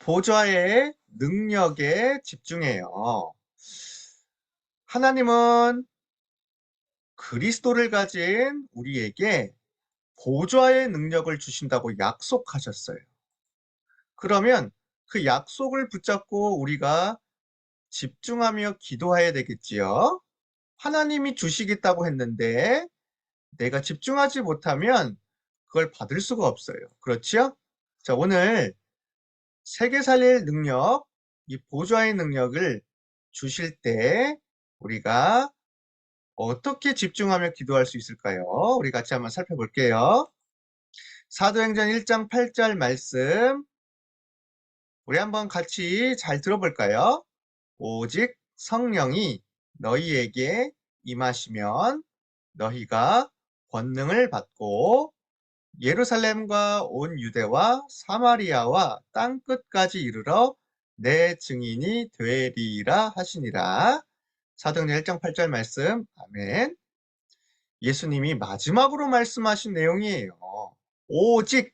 보좌의 능력에 집중해요. 하나님은 그리스도를 가진 우리에게 보좌의 능력을 주신다고 약속하셨어요. 그러면 그 약속을 붙잡고 우리가 집중하며 기도해야 되겠지요. 하나님이 주시겠다고 했는데 내가 집중하지 못하면 그걸 받을 수가 없어요. 그렇지요? 자, 오늘 세계 살릴 능력, 이 보좌의 능력을 주실 때 우리가 어떻게 집중하며 기도할 수 있을까요? 우리 같이 한번 살펴볼게요. 사도행전 1장 8절 말씀 우리 한번 같이 잘 들어볼까요? 오직 성령이 너희에게 임하시면 너희가 권능을 받고 예루살렘과 온 유대와 사마리아와 땅 끝까지 이르러 내 증인이 되리라 하시니라. 사도행전 1장 8절 말씀. 아멘. 예수님이 마지막으로 말씀하신 내용이에요. 오직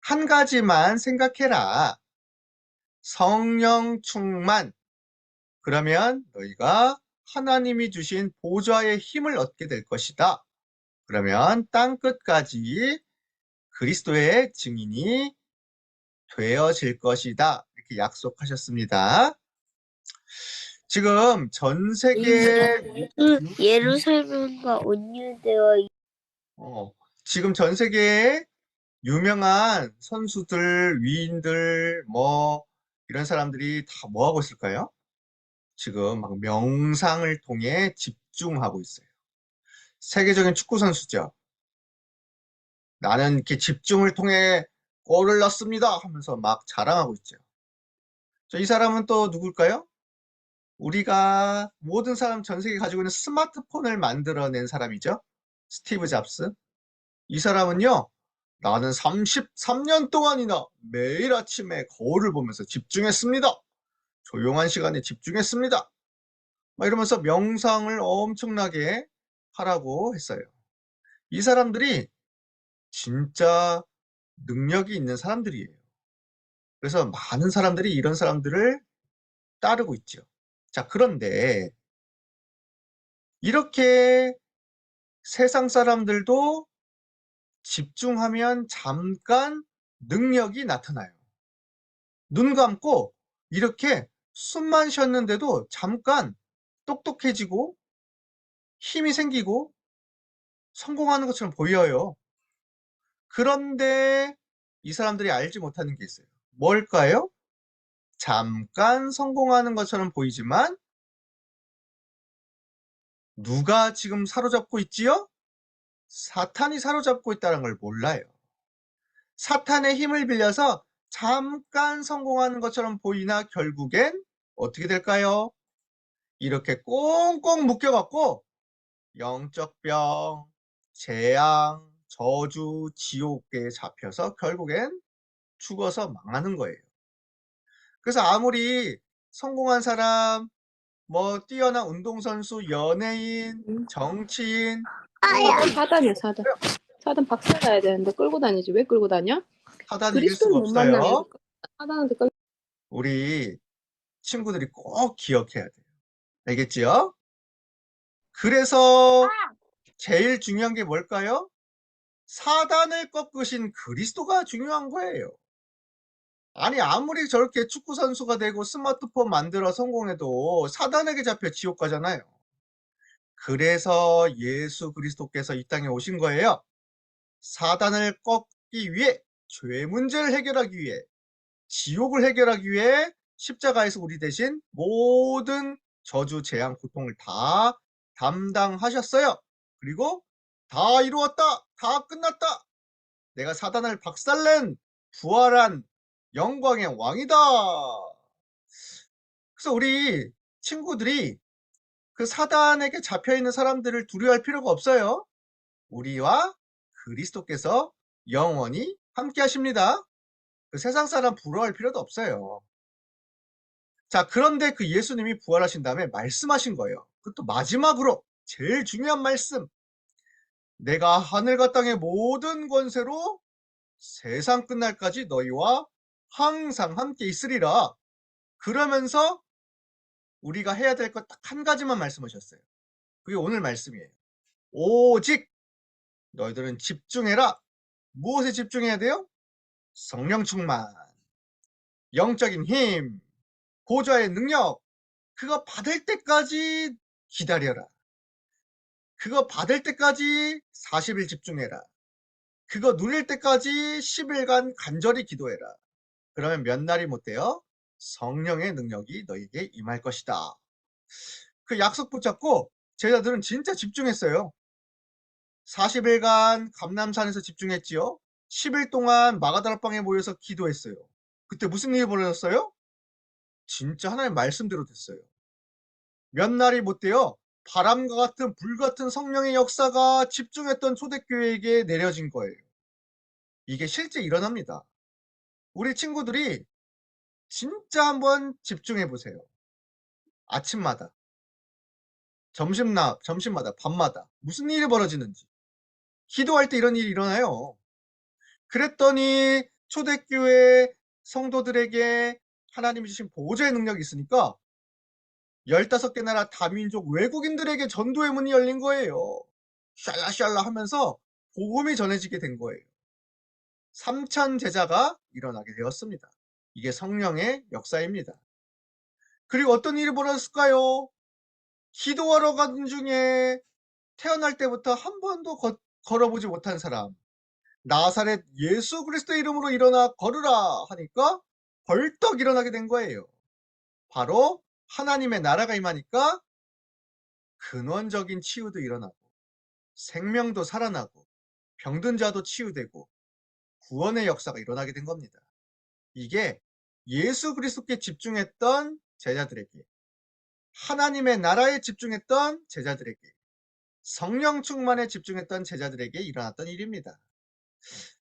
한 가지만 생각해라. 성령 충만. 그러면 너희가 하나님이 주신 보좌의 힘을 얻게 될 것이다. 그러면 땅 끝까지 그리스도의 증인이 되어질 것이다. 이렇게 약속하셨습니다. 지금 전 세계 그 예루살렘과 온유대와 어, 지금 전 세계에 유명한 선수들, 위인들, 뭐 이런 사람들이 다 뭐 하고 있을까요? 지금 막 명상을 통해 집중하고 있어요. 세계적인 축구 선수죠. 나는 이렇게 집중을 통해 골을 넣습니다 하면서 막 자랑하고 있죠. 자, 이 사람은 또 누굴까요? 우리가 모든 사람 전 세계 가지고 있는 스마트폰을 만들어낸 사람이죠. 스티브 잡스. 이 사람은요, 나는 33년 동안이나 매일 아침에 거울을 보면서 집중했습니다. 조용한 시간에 집중했습니다. 막 이러면서 명상을 엄청나게 하라고 했어요. 이 사람들이 진짜 능력이 있는 사람들이에요. 그래서 많은 사람들이 이런 사람들을 따르고 있죠. 자, 그런데 이렇게 세상 사람들도 집중하면 잠깐 능력이 나타나요. 눈 감고 이렇게 숨만 쉬었는데도 잠깐 똑똑해지고 힘이 생기고 성공하는 것처럼 보여요. 그런데 이 사람들이 알지 못하는 게 있어요. 뭘까요? 잠깐 성공하는 것처럼 보이지만 누가 지금 사로잡고 있지요? 사탄이 사로잡고 있다는 걸 몰라요. 사탄의 힘을 빌려서 잠깐 성공하는 것처럼 보이나 결국엔 어떻게 될까요? 이렇게 꽁꽁 묶여갖고 영적 병, 재앙, 저주, 지옥에 잡혀서 결국엔 죽어서 망하는 거예요. 그래서 아무리 성공한 사람, 뭐 뛰어난 운동선수, 연예인, 정치인, 아야 사단이야 사단. 사단 박살 나야 되는데 끌고 다니지 왜 끌고 다녀? 사단 이길 수가 그리스도를 못 만나면 없어요. 사단한테 끌. 우리 친구들이 꼭 기억해야 돼요. 알겠지요? 그래서 제일 중요한 게 뭘까요? 사단을 꺾으신 그리스도가 중요한 거예요. 아니 아무리 저렇게 축구 선수가 되고 스마트폰 만들어 성공해도 사단에게 잡혀 지옥 가잖아요. 그래서 예수 그리스도께서 이 땅에 오신 거예요. 사단을 꺾기 위해 죄 문제를 해결하기 위해 지옥을 해결하기 위해 십자가에서 우리 대신 모든 저주, 재앙, 고통을 다 담당하셨어요. 그리고 다 이루었다. 다 끝났다. 내가 사단을 박살낸 부활한 영광의 왕이다. 그래서 우리 친구들이 그 사단에게 잡혀 있는 사람들을 두려워할 필요가 없어요. 우리와 그리스도께서 영원히 함께 하십니다. 그 세상 사람 부러워할 필요도 없어요. 자, 그런데 그 예수님이 부활하신 다음에 말씀하신 거예요. 그것도 마지막으로 제일 중요한 말씀. 내가 하늘과 땅의 모든 권세로 세상 끝날까지 너희와 항상 함께 있으리라. 그러면서 우리가 해야 될 것 딱 한 가지만 말씀하셨어요. 그게 오늘 말씀이에요. 오직 너희들은 집중해라. 무엇에 집중해야 돼요? 성령 충만, 영적인 힘, 보좌의 능력, 그거 받을 때까지 기다려라. 그거 받을 때까지 40일 집중해라. 그거 누릴 때까지 10일간 간절히 기도해라. 그러면 몇 날이 못 돼요? 성령의 능력이 너에게 임할 것이다. 그 약속 붙잡고 제자들은 진짜 집중했어요. 40일간 감남산에서 집중했지요. 10일 동안 마가다락방에 모여서 기도했어요. 그때 무슨 일이 벌어졌어요? 진짜 하나님 말씀대로 됐어요. 몇 날이 못 돼요. 바람과 같은 불 같은 성령의 역사가 집중했던 초대교회에게 내려진 거예요. 이게 실제 일어납니다. 우리 친구들이 진짜 한번 집중해 보세요. 아침마다, 점심나, 점심마다, 밤마다 무슨 일이 벌어지는지. 기도할 때 이런 일이 일어나요. 그랬더니 초대교회 성도들에게 하나님이 주신 보호자의 능력이 있으니까 15개 나라 다민족 외국인들에게 전도의 문이 열린 거예요. 샬라샬라 하면서 복음이 전해지게 된 거예요. 3천 제자가 일어나게 되었습니다. 이게 성령의 역사입니다. 그리고 어떤 일이 벌어졌을까요? 기도하러 가는 중에 태어날 때부터 한 번도 걷- 걸어보지 못한 사람 나사렛 예수 그리스도 이름으로 일어나 걸으라 하니까 벌떡 일어나게 된 거예요. 바로 하나님의 나라가 임하니까 근원적인 치유도 일어나고 생명도 살아나고 병든 자도 치유되고 구원의 역사가 일어나게 된 겁니다. 이게 예수 그리스도께 집중했던 제자들에게 하나님의 나라에 집중했던 제자들에게 성령 충만에 집중했던 제자들에게 일어났던 일입니다.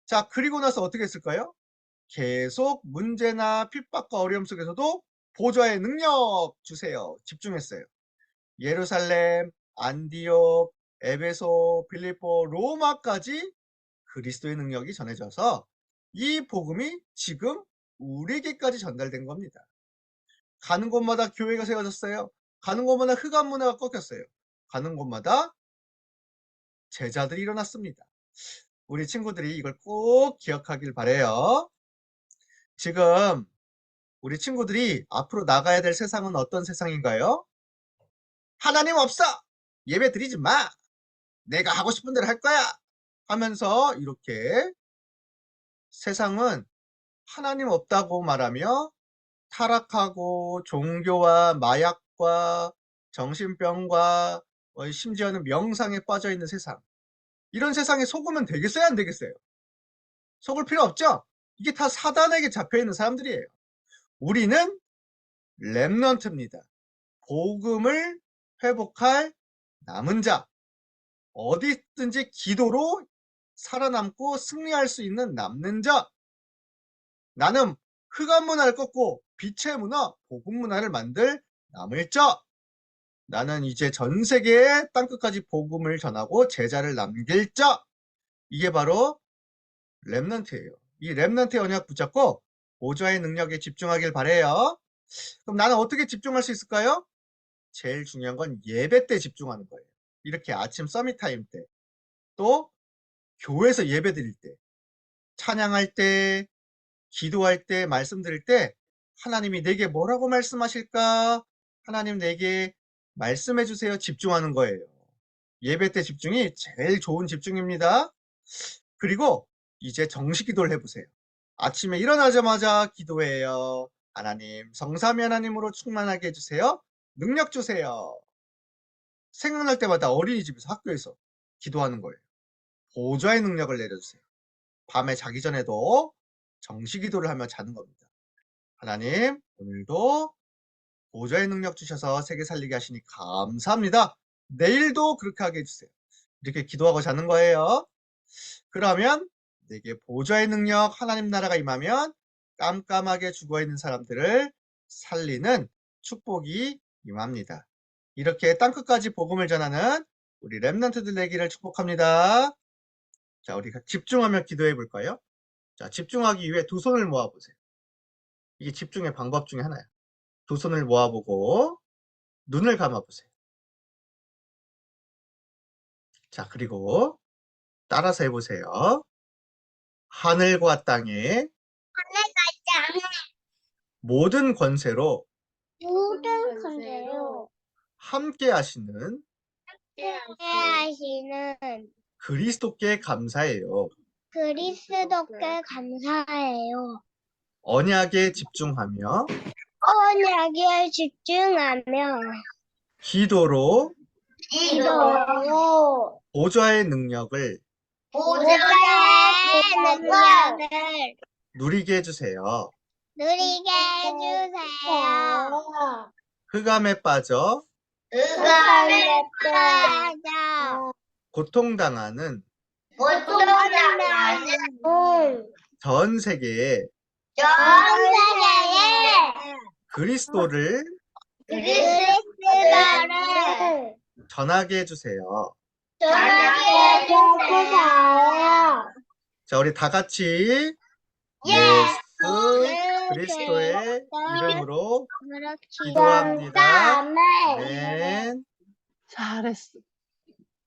자, 그리고 나서 어떻게 했을까요? 계속 문제나 핍박과 어려움 속에서도 보좌의 능력 주세요. 집중했어요. 예루살렘, 안디옥, 에베소, 빌립보, 로마까지 그리스도의 능력이 전해져서 이 복음이 지금 우리에게까지 전달된 겁니다. 가는 곳마다 교회가 세워졌어요. 가는 곳마다 흑암 문화가 꺾였어요. 가는 곳마다 제자들이 일어났습니다. 우리 친구들이 이걸 꼭 기억하길 바래요. 지금 우리 친구들이 앞으로 나가야 될 세상은 어떤 세상인가요? 하나님 없어! 예배 드리지 마! 내가 하고 싶은 대로 할 거야! 하면서 이렇게 세상은 하나님 없다고 말하며 타락하고 종교와 마약과 정신병과 어, 심지어는 명상에 빠져 있는 세상. 이런 세상에 속으면 되겠어요? 안 되겠어요? 속을 필요 없죠? 이게 다 사단에게 잡혀 있는 사람들이에요. 우리는 랩넌트입니다. 복음을 회복할 남은 자. 어디든지 기도로 살아남고 승리할 수 있는 남는 자. 나는 흑암 문화를 꺾고 빛의 문화, 복음 문화를 만들 남을 자. 나는 이제 전 세계의 땅끝까지 복음을 전하고 제자를 남길 자. 이게 바로 랩넌트예요. 이 랩넌트의 언약 붙잡고 보좌의 능력에 집중하길 바래요. 그럼 나는 어떻게 집중할 수 있을까요? 제일 중요한 건 예배 때 집중하는 거예요. 이렇게 아침 서밋 타임 때, 또 교회에서 예배 드릴 때, 찬양할 때, 기도할 때, 말씀 드릴 때 하나님이 내게 뭐라고 말씀하실까? 하나님 내게 말씀해 주세요. 집중하는 거예요. 예배 때 집중이 제일 좋은 집중입니다. 그리고 이제 정식 기도를 해보세요. 아침에 일어나자마자 기도해요. 하나님, 성삼위 하나님으로 충만하게 해주세요. 능력 주세요. 생각날 때마다 어린이집에서 학교에서 기도하는 거예요. 보좌의 능력을 내려주세요. 밤에 자기 전에도 정식 기도를 하며 자는 겁니다. 하나님, 오늘도 보좌의 능력 주셔서 세계 살리게 하시니 감사합니다. 내일도 그렇게 하게 해주세요. 이렇게 기도하고 자는 거예요. 그러면 내게 보좌의 능력, 하나님 나라가 임하면 깜깜하게 죽어 있는 사람들을 살리는 축복이 임합니다. 이렇게 땅끝까지 복음을 전하는 우리 랩런트들 되기를 축복합니다. 자, 우리 집중하며 기도해 볼까요? 자, 집중하기 위해 두 손을 모아 보세요. 이게 집중의 방법 중에 하나예요. 두 손을 모아보고 눈을 감아보세요. 자, 그리고 따라서 해보세요. 하늘과 땅에 모든 권세로 모든 건데요. 함께 하시는 하시는 그리스도께 감사해요. 그리스도께 감사해요. 언약에 집중하며 언약에 집중하며 기도로 기도로 보좌의 능력을 보좌의 능력을 누리게 해주세요. 누리게 해주세요. 흑암에 빠져 흑암에 빠져 고통당하는 고통당하는 전 세계에 전 세계에 그리스도를 그리스도를 전하게 해주세요. 전하게 해주세요. 자, 우리 다 같이 예. 예수 그리스도의 이름으로 기도합니다. 아멘. 아멘. 잘했어.